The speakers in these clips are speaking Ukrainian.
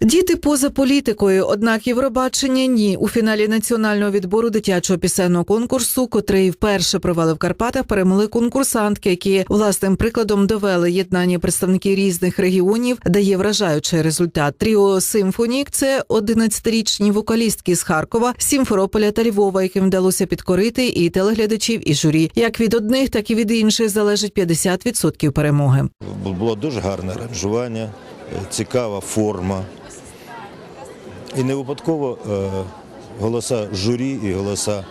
Діти поза політикою, однак Євробачення ні. У фіналі національного відбору дитячого пісенного конкурсу, котрий вперше провели в Карпатах, перемогли конкурсантки, які власним прикладом довели єднання представників різних регіонів, дає вражаючий результат. Тріо Симфонік це 11-річні вокалістки з Харкова, Сімферополя та Львова, яким вдалося підкорити і телеглядачів, і журі. Як від одних, так і від інших залежить 50% перемоги. Було дуже гарне аранжування, цікава форма. І не випадково е, голоса журі і голоса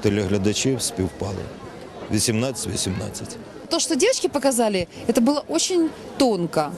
телеглядачів співпали. 18-18. То, что девочки показали, это было очень тонко.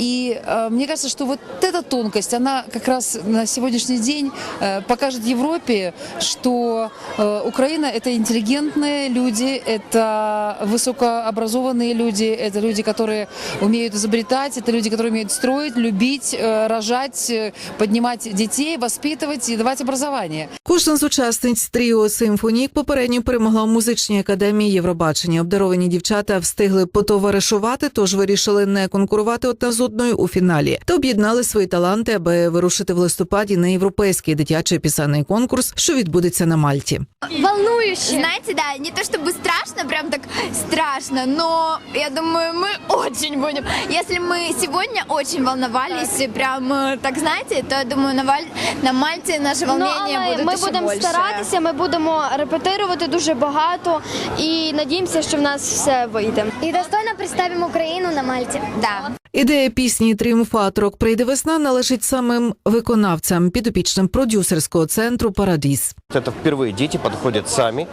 И э, мне кажется, что вот эта тонкость, она как раз на сегодняшний день э, покажет Европе, что э, Украина это интеллигентные люди, это высокообразованные люди, это люди, которые умеют изобретать, это люди, которые умеют строить, любить, э, рожать, э, поднимать детей, воспитывать и давать образование. Кожна з учасниць тріо Симфонік попередньо перемогла в музичній академії Євробачення. Обдаровані дівчата встигли потоваришувати, тож вирішили не конкурувати одна з одною у фіналі та об'єднали свої таланти, аби вирушити в листопаді на європейський дитячий пісенний конкурс, що відбудеться на Мальті. волнующе. Знаете, да, не то чтобы страшно, прям так страшно, но я думаю, мы очень будем. Если мы сегодня очень волновались, прям э, так знаете, то я думаю, на, Валь... на Мальте наши Ну, волнения але будут ми еще будемо больше. старатися, ми будемо репетирувати дуже багато і надіємося, що в нас все вийде. І достойно представимо Україну на Мальті. Да. Ідея пісні Тріумфаторок прийде весна належить самим виконавцям підопічним продюсерського центру Парадіс. Это впервые дети подходят сами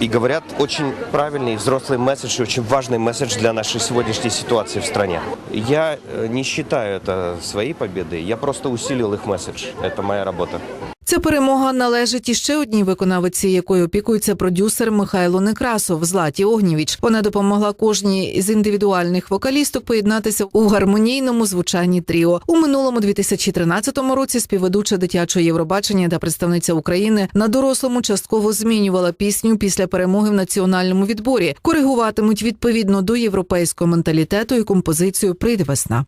и говорят очень правильный и взрослый месседж, и очень важный месседж для нашей сегодняшней ситуации в стране. Я э, не считаю это своей победой, я просто усилил их месседж. Это моя работа. Ця перемога належить іще одній виконавиці, якою опікується продюсер Михайло Некрасов Златі Огнєвіч. Вона допомогла кожній з індивідуальних вокалісток поєднатися у гармонійному звучанні тріо. У минулому 2013 році співведуча дитячого Євробачення та представниця України на дорослому частково змінювала пісню після перемоги в національному відборі. Коригуватимуть відповідно до європейського менталітету і композицію Прийде весна.